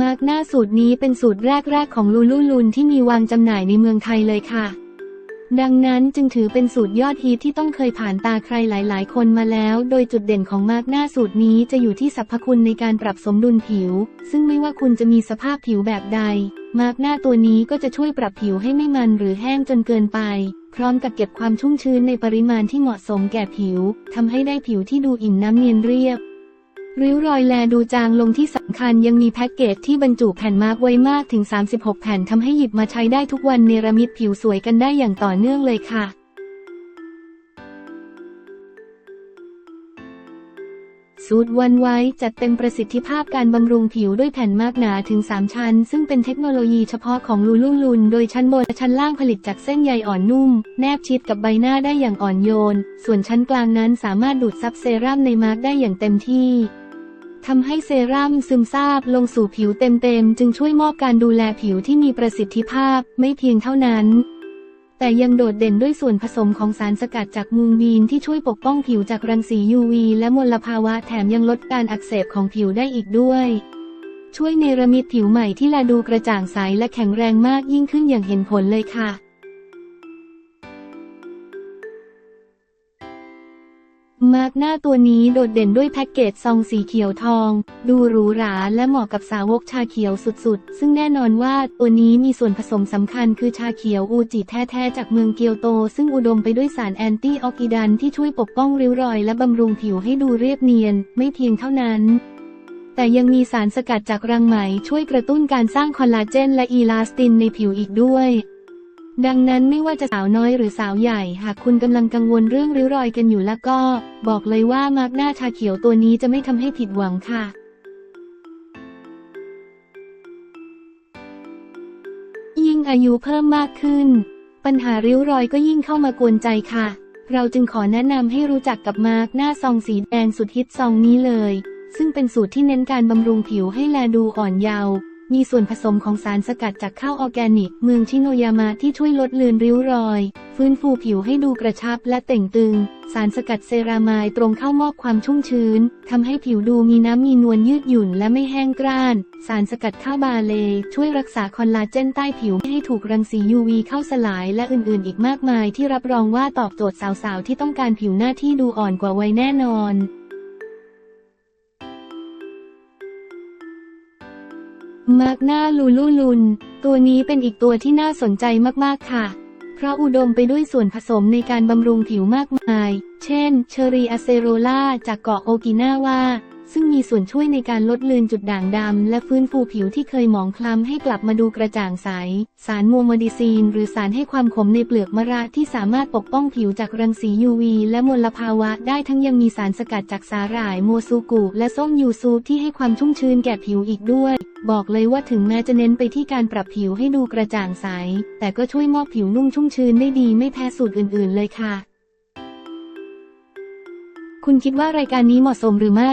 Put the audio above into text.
มาร์กหน้าสูตรนี้เป็นสูตรแรก ๆ ของลูลูลุนที่มีวางจำหน่ายในเมืองไทยเลยค่ะ ดังนั้นจึงถือเป็นสูตรยอดฮิตที่ต้องเคยผ่านตาใครหลาย ๆ คนมาแล้ว โดยจุดเด่นของมาร์กหน้าสูตรนี้จะอยู่ที่สรรพคุณในการปรับสมดุลผิว ซึ่งไม่ว่าคุณจะมีสภาพผิวแบบใด มาร์กหน้าตัวนี้ก็จะช่วยปรับผิวให้ไม่มันหรือแห้งจนเกินไป พร้อมกับเก็บความชุ่มชื้นในปริมาณที่เหมาะสมแก่ผิวทำให้ได้ผิวที่ดูอิ่มน้ำเนียนเรียบ ริ้วรอยแลดูจางลงที่สำคัญยังมีแพ็กเกจที่บรรจุแผ่นมาร์กไว้มากถึง 36 แผ่นทำให้หยิบมาใช้ได้ทุกวันเนรมิตผิวสวยกันได้อย่างต่อเนื่องเลยค่ะสูตรวันไว้จัดเต็มประสิทธิภาพการบำรุงผิวด้วยแผ่นมากหนาถึง 3 ชั้น ซึ่งเป็นเทคโนโลยีเฉพาะของลูลูลุน โดยชั้นบนและชั้นล่างผลิตจากเส้นใยอ่อนนุ่ม แนบชิดกับใบหน้าได้อย่างอ่อนโยน ส่วนชั้นกลางนั้นสามารถดูดซับเซรั่มในมาร์กได้อย่างเต็มที่ ทำให้เซรั่มซึมซาบลงสู่ผิวเต็มๆ จึงช่วยมอบการดูแลผิวที่มีประสิทธิภาพไม่เพียงเท่านั้น แต่ยังโดดเด่นด้วยส่วนผสมของสารสกัดจากมูงบีนที่ช่วยปกป้องผิวจากรังสี UV และมลภาวะแถมยังลดการอักเสบของผิวได้อีกด้วย ช่วยเนรมิตผิวใหม่ที่แลดูกระจ่างใสและแข็งแรงมากยิ่งขึ้นอย่างเห็นผลเลยค่ะ มาร์กหน้าตัวนี้โดดเด่นด้วยแพ็กเกจซองสีเขียวทอง ดูหรูหราและเหมาะกับสาวกชาเขียวสุดๆ ซึ่งแน่นอนว่าตัวนี้มีส่วนผสมสำคัญคือชาเขียวอูจิแท้ๆ จากเมืองเกียวโต ซึ่งอุดมไปด้วยสารแอนตี้ออกซิแดนที่ช่วยปกป้องริ้วรอยและบำรุงผิวให้ดูเรียบเนียน ไม่เพียงเท่านั้น แต่ยังมีสารสกัดจากรังไหมช่วยกระตุ้นการสร้างคอลลาเจนและอีลาสตินในผิวอีกด้วย ดังนั้นไม่ว่าจะสาวน้อยหรือสาวใหญ่ หากคุณกำลังกังวลเรื่องริ้วรอยกันอยู่แล้วก็ บอกเลยว่ามาร์กหน้าชาเขียวตัวนี้จะไม่ทำให้ผิดหวังค่ะยิ่งอายุเพิ่มมากขึ้น ปัญหาริ้วรอยก็ยิ่งเข้ามากวนใจค่ะ เราจึงขอแนะนำให้รู้จักกับมาร์กหน้าซองสีแดงสุดฮิตซองนี้เลย ซึ่งเป็นสูตรที่เน้นการบำรุงผิวให้แลดูอ่อนเยาว์ มีส่วนผสมของสารสกัดจากข้าวออร์แกนิก เมืองชิโนยามะที่ช่วยลดเลือนริ้วรอย ฟื้นฟูผิวให้ดูกระชับและเต่งตึง สารสกัดเซรามายตรงเข้ามอบความชุ่มชื้นทำให้ผิวดูมีน้ำมีนวลยืดหยุ่นและไม่แห้งกร้าน สารสกัดข้าวบาเล ช่วยรักษาคอลลาเจนใต้ผิวไม่ให้ถูกรังสี UV เข้าสลายและอื่นๆ อีกมากมายที่รับรองว่าตอบโจทย์สาวๆที่ต้องการผิวหน้าที่ดูอ่อนกว่าวัยแน่นอน มาร์กหน้าลูลูลุน ตัวนี้เป็นอีกตัวที่น่าสนใจมากๆค่ะ เพราะอุดมไปด้วยส่วนผสมในการบำรุงผิวมากมาย เช่น เชอรีอะเซโรล่าจากเกาะโอกินาวา ซึ่งมีส่วนช่วยในการลดเลือนจุดด่างดำ และฟื้นฟูผิวที่เคยหมองคล้ำให้กลับมาดูกระจ่างใส สารโมโมดิซีน หรือสารให้ความขมในเปลือกมะระที่สามารถปกป้องผิวจากรังสี UV และมลภาวะได้ทั้งยังมีสารสกัดจากสาหร่ายโมซูกุ และส้มยูซูที่ให้ความชุ่มชื้นแก่ผิวอีกด้วย บอกเลยว่าถึงแม้จะเน้นไปที่การปรับผิวให้ดูกระจ่างใส แต่ก็ช่วยมอบผิวนุ่มชุ่มชื้นได้ดีไม่แพ้สูตรอื่น ๆ เลยค่ะ คุณคิดว่ารายการนี้เหมาะสมหรือไม่